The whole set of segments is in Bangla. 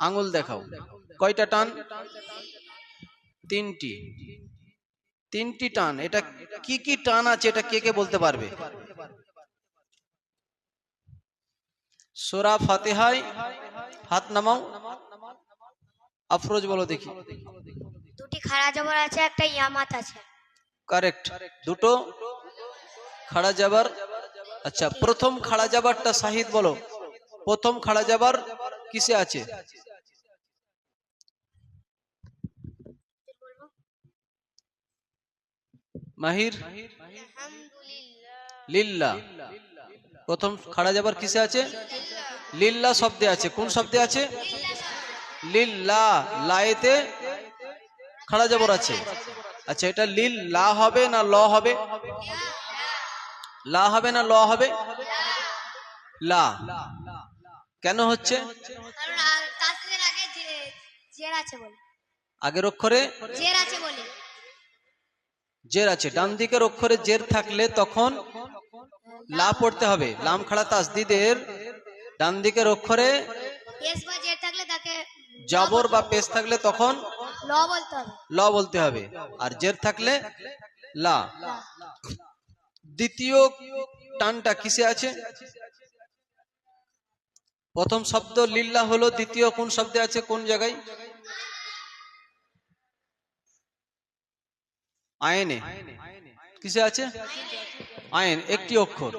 আঙুল দেখাও। কয়টা টান? তিনটি। তিনটি টান। এটা কি কি টান আছে এটা কে কে বলতে পারবে? সোরা ফাতেহায় হাত নামাও। আফরোজ বলো দেখি। দুটি খাড়া জবর আছে একটা ইয়ামাত আছে। কারেক্ট দুটো খাড়া যাবার আচ্ছা প্রথম খাড়া যাবারটা শাহিদ বলো। প্রথম খাড়া যাবার কিসে আছে? মাহির? লিল্লা। প্রথম খাড়া যাবার কিসে আছে? লিল্লা শব্দে আছে। কোন শব্দে আছে? লিল্লা লায়েতে খাড়া যাবর আছে। আচ্ছা এটা লিল লা হবে না ল হবে? লা। হবে না ল হবে? লা। কেন হচ্ছে? আগের অক্ষরে? জের আছে ডান দিকের অক্ষরে জের থাকলে তখন লা পড়তে হবে। লাম খাড়া তাসদিদের ডান দিকের অক্ষরে জবর বা পেশ থাকলে তখন ল বলতে হবে। ল বলতে হবে। আর জের থাকলে লা। দ্বিতীয় টানটা কিসে আছে? প্রথম শব্দ লিল্লা হলো দ্বিতীয় কোন শব্দে আছে কোন জায়গায়? আইনে। কিসে আছে? আইন একটি অক্ষর।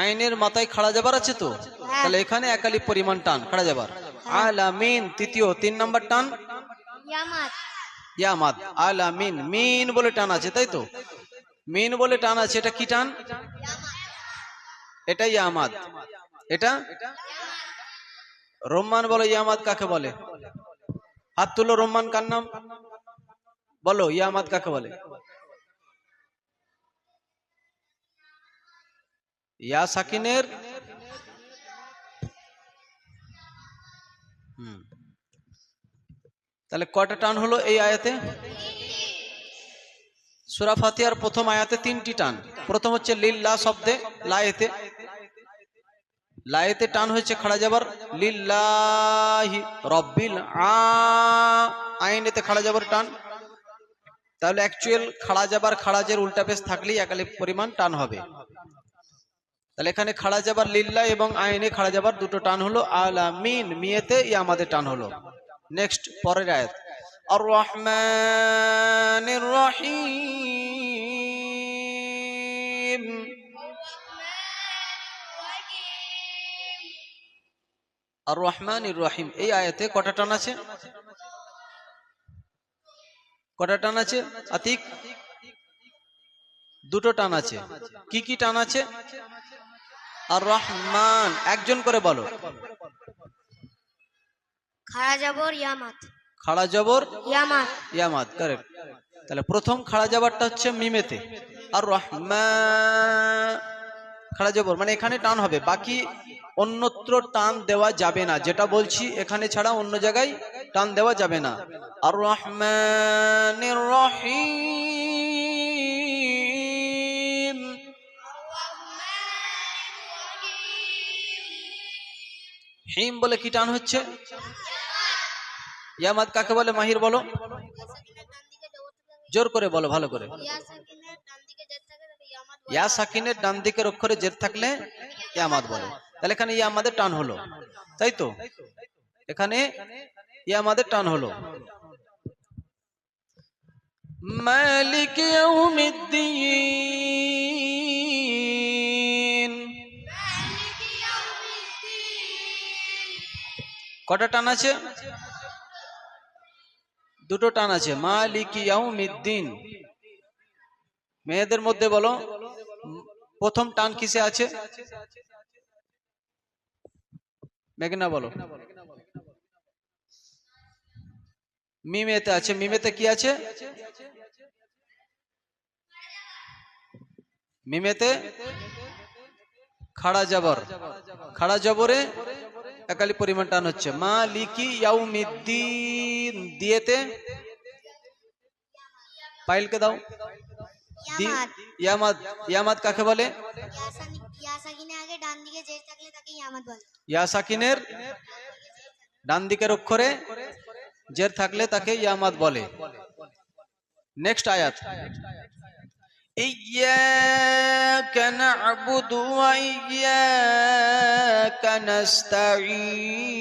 আইনের মাথায় খাড়া যাবার আছে তো? তাহলে এখানে একালি পরিমাণ টান খাড়া যাবার। আলামিন তৃতীয় তিন নাম্বার টান? ইয়ামাত আলামিন মিন বলে টান আছে তাই তো? মিন বলে টান আছে এটা কি টান? এটা ইয়ামাদ। এটা? রোম্মান বলো, ইয়ামাদ কাকে বলে? হাত তুলো, রোম্মান কার নাম? বলো, ইয়ামাদ কাকে বলে? ইয়া সাকিনের? তাহলে কয়টা টান হলো এই আয়াতে? সুরা ফাতিহার প্রথম আয়াতে তিনটি টান। প্রথম হচ্ছে লিল্লা শব্দে লায়েতে লায়েতে টান হয়েছে খাড়া যাবার। লিল্লাহি রব্বিল আইনেতে খাড়া যাবার টান। তাহলে অ্যাকচুয়াল খাড়া যাবার খাড়াজের উল্টা পেশ থাকলেই একালে পরিমাণ টান হবে। তাহলে এখানে খাড়া যাবার লিল্লা এবং আইনে খাড়া যাবার দুটো টান হলো আলামিন, মিয়েতে ই আমাদের টান হলো। নেক্সট পরের আয়াত। আর রহমানির রহিম। আর রহমানির রহিম। এই আয়াতে কটা টান আছে? কটা টান আছে? আতিক? দুটো টান আছে। কি কি টান আছে? আর রহমান একজন করে বলো। খাড়া জবর ইয়ামাত। খাড়া জবর ইয়ামাত কারেক্ট তাহলে প্রথম খাড়া যাবারটা হচ্ছে মিমেতে। আর রহমান খাড়া জবর মানে এখানে টান হবে। বাকি অন্যত্র টান দেওয়া যাবে না। যেটা বলছি এখানে ছাড়া অন্য জায়গায় টান দেওয়া যাবে না। আর রহমান রহিম। হিম বলে কি টান হচ্ছে? ইয়ামাদ কাকে বলে? মাহির বলো। জোর করে বলো ভালো করে। ইয়া সাকিনের ডান দিকের অক্ষরে জের থাকলে ইয়ামাদ বলে। তাহলে এখানে ইয়া আমাদের টান হলো। তাই তো? এখানে ইয়া আমাদের টান হলো। মালিক কটা টান আছে? দুটো টান আছে। মালিক ইয়াউমিদ্দিন। মেয়েদের মধ্যে বলো। প্রথম টান কিসে আছে? মেঘনা বলো। মিমেতে আছে মিমেতে কি আছে? মিমেতে খাড়া জবর। খাড়া জবরে একালি পরিমাণ টান হচ্ছে। মালিকি ইয়াউমিদ্দিন দিয়েতে পাইলকে দাও। ইয়ামাদ। ইয়ামাদ কাকে বলে? আগে ডান দিকে জের থাকলে তাকে ইয়ামাত বলে ইয়া সাকিনের ডান দিকের অক্ষরে জের থাকলে তাকে ইয়ামাদ বলে নেক্সট আয়াত إياك نعبد وإياك نستعين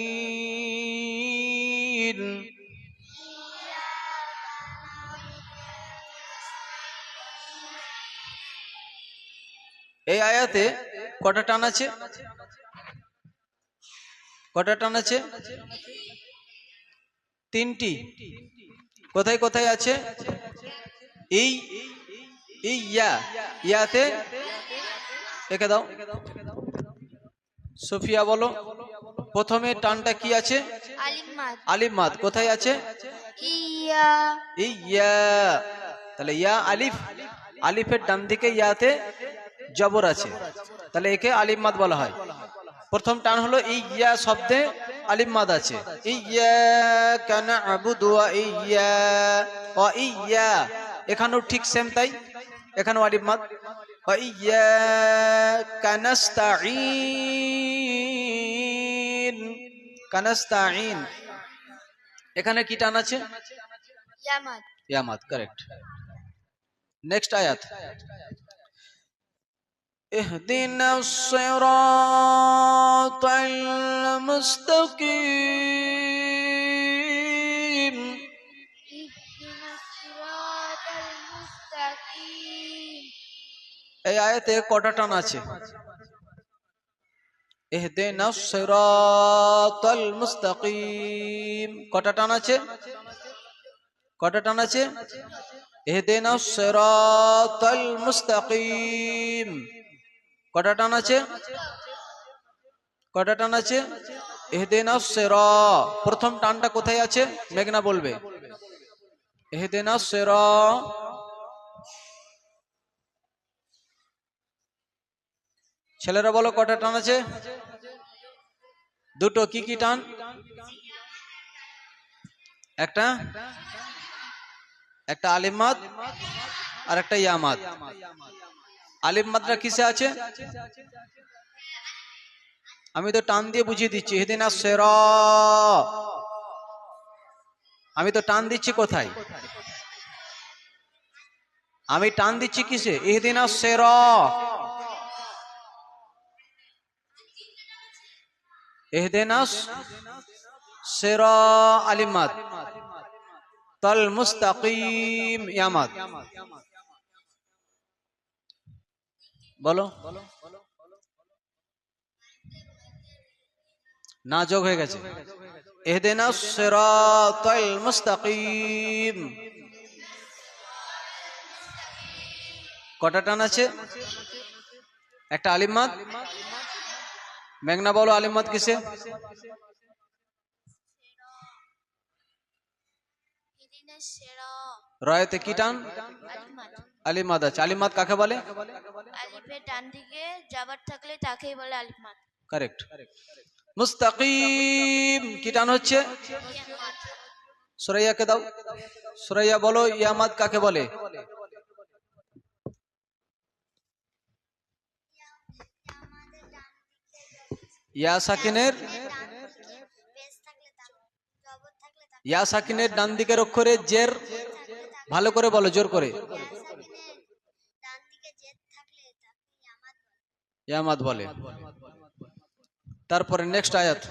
এই আয়াতে কটা টান আছে? কটা টান আছে? তিনটি। কোথায় কোথায় আছে? এই এই ইয়া ইয়াতে? একে দাও। সুফিয়া বলো। প্রথমে টানটা কি আছে? আলিফ মাদ। কোথায় আছে? ইয়া। তাহলে ইয়া আলিফ। আলিফের ডান দিকে ইয়াতে জবর আছে। তাহলে একে আলিফ মাদ বলা হয়। প্রথম টান হলো এই ইয়া শব্দে আলিফ মাদ আছে ইয়া ইয়া ইয়া। এখানেও ঠিক সেম তাই। এখানেও আলিফ মাদ ওয়া ইয়া কানাস্তাইন কানাস্তাইন এখানে কি টান আছে? ইয়ামাদ। ইয়ামাদ কারেক্ট নেক্সট আয়াত। اهدنا الصراط المستقيم ইহদিনাস সিরাতাল মুস্তাকিম এই আয়াতে কটা টান আছে اهدنا الصراط المستقيم কটা টান আছে কটা টান আছে اهدنا الصراط المستقيم কটা টান আছে? কটা টান আছে? এহদেনা সেরা। প্রথম টানটা কোথায় আছে? মেঘনা বলবে। এহদেনা সেরা। ছেলেরা বলো কটা টান আছে? দুটো, কি কি টান? একটা? একটা আলিমাদ আর একটা ইয়ামাদ আলিমাদরা কিসে আছে? আমি তো টান দিয়ে বুঝিয়ে দিচ্ছি। হেদিনা সের। আমি তো টান দিচ্ছি কোথায়? আমি টান দিচ্ছি কিসে? ইহদিনা সের। ইহদিনাস সের আলিমাদ তল মুস্তাকিম ইয়ামাদ। বলো। না যোগ হয়ে গেছে। এহদেনা সিরাতাল মুস্তাকিম। কটা টান আছে? একটা আলিমাদ মেঘনা বলো আলিমাদ কিসে? রয়েতে কি টান? আলিমাদ আছে। আলিমাদ কাকে বলে? আলিফের ডান দিকে জাবার থাকলে তাকেই বলে আলিমাদ। কারেক্ট মুস্তাকিম। কি টান হচ্ছে? সুরাইয়াকে দাও। সুরাইয়া বলো ইয়ামাদ কাকে বলে? ইয়া সাকিনের? ইয়া সাকিনের ডান দিকের অক্ষরে জের। ভালো করে বলো জোর করে ডান দিকে জেদ থাকলে তাকে ইয়ামাদ ইয়ামাদ বলে। তারপরে নেক্সট আয়াত।